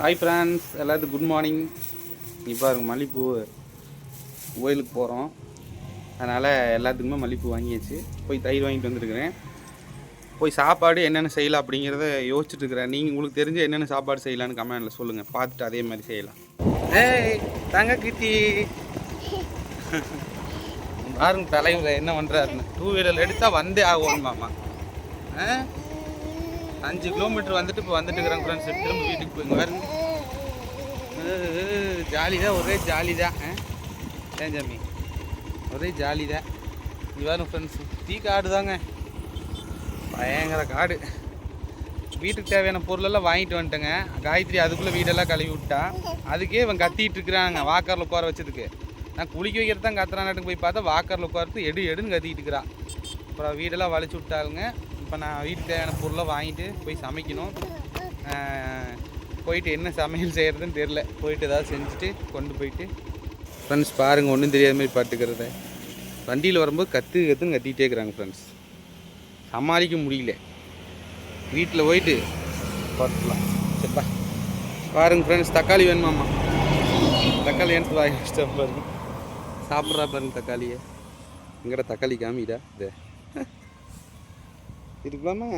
Hi friends எல்லாத்துக்கும் good morning நீ பாருங்க மல்லிப்பூ கோயிலுக்கு போகிறோம் அதனால் எல்லாத்துக்குமே மல்லிப்பூ வாங்கியாச்சு. போய் தயிர் வாங்கிட்டு வந்துருக்கிறேன். போய் சாப்பாடு என்னென்ன செய்யலாம் அப்படிங்கிறத யோசிச்சுட்டு இருக்கிறேன். நீங்கள் உங்களுக்கு தெரிஞ்ச என்னென்ன சாப்பாடு செய்யலான்னு கமெண்டில் சொல்லுங்கள் பார்த்துட்டு அதே மாதிரி செய்யலாம். ஏய் தங்க கிட்டி பாருங்க தலைவர் என்ன பண்ணுறாருன்னு டூ வீலர் எடுத்தால் வந்தே ஆகும் மாமா. ஆ? அஞ்சு கிலோமீட்டர் வந்துட்டு இப்போ வந்துட்டு இருக்கிறேன் ஃப்ரெண்ட்ஸ் திரும்ப வீட்டுக்கு போய் வேறு ஜாலி தான் ஒரே ஜாலி தான் ஏன் ஜாமி? ஒரே ஜாலி தான் இது ஃப்ரெண்ட்ஸ் டீ காடு தாங்க. பயங்கர காடு வீட்டுக்கு தேவையான பொருளெல்லாம் வாங்கிட்டு வந்துட்டேங்க. காயத்ரி அதுக்குள்ளே வீடெல்லாம் கழுவி விட்டா. அதுக்கே இவன் கத்திட்டு இருக்கிறாங்க வாக்கரில் உட்கார வச்சதுக்கு. நான் குளிக்க வைக்கிறது தான் கத்துறானாட்டுக்கு போய் பார்த்தா வாக்கரில் உட்காரத்து எடு எடுன்னு கத்திட்டு இருக்கிறான். அப்புறம் வீடெல்லாம் வலிச்சு விட்டாளுங்க. இப்போ நான் வீட்டுக்கு தேவையான பொருளை வாங்கிட்டு போய் சமைக்கணும். போயிட்டு என்ன சமையல் செய்கிறதுன்னு தெரில போயிட்டு ஏதாவது செஞ்சுட்டு கொண்டு போயிட்டு. ஃப்ரெண்ட்ஸ் பாருங்கள் ஒன்றும் தெரியாத மாதிரி பார்த்துக்கிறத வண்டியில் வரும்போது கற்று கற்றுன்னு கத்திக்கிட்டே இருக்கிறாங்க ஃப்ரெண்ட்ஸ் சமாளிக்க முடியல. வீட்டில் போயிட்டு பார்த்துக்கலாம். சரிப்பா பாருங்கள் ஃப்ரெண்ட்ஸ் தக்காளி வேணுமாம்மா தக்காளி எடுத்து வாங்கி இஷ்டம் பாருங்க. சாப்பிட்றா பாருங்க தக்காளியை. எங்கடா தக்காளி காமிடா இதே. இருக்கலாமா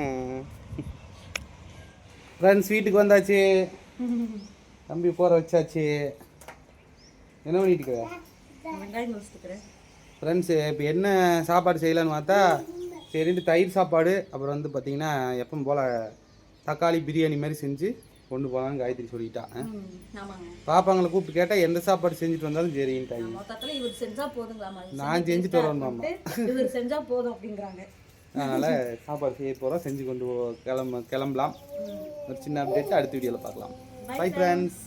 ஃப்ரெண்ட்ஸ் வீட்டுக்கு வந்தாச்சு. தம்பி போகிற வச்சாச்சு. என்ன பண்ணிட்டு இருக்கிற ஃப்ரெண்ட்ஸு இப்போ என்ன சாப்பாடு செய்யலான்னு பார்த்தா சரின்ட்டு தயிர் சாப்பாடு. அப்புறம் வந்து பார்த்தீங்கன்னா எப்பவும் போல் தக்காளி பிரியாணி மாதிரி செஞ்சு கொண்டு போகலான்னு காயத்ரி சொல்லிட்டா. ஆமாங்க. பாப்பாங்களை கூப்பிட்டு கேட்டால் எந்த சாப்பாடு செஞ்சுட்டு வந்தாலும் சரின்ட்டாங்க. நான் செஞ்சுட்டு வரேன் மாமா இவர் செஞ்சா போதும் அப்படிங்கிறாங்க. அதனால் சாப்பாடு செய்ய போகிறோம் செஞ்சு கொண்டு கிளம்ப கிளம்பலாம். ஒரு சின்ன அப்டேட் அடுத்த வீடியோவில் பார்க்கலாம். Bye friends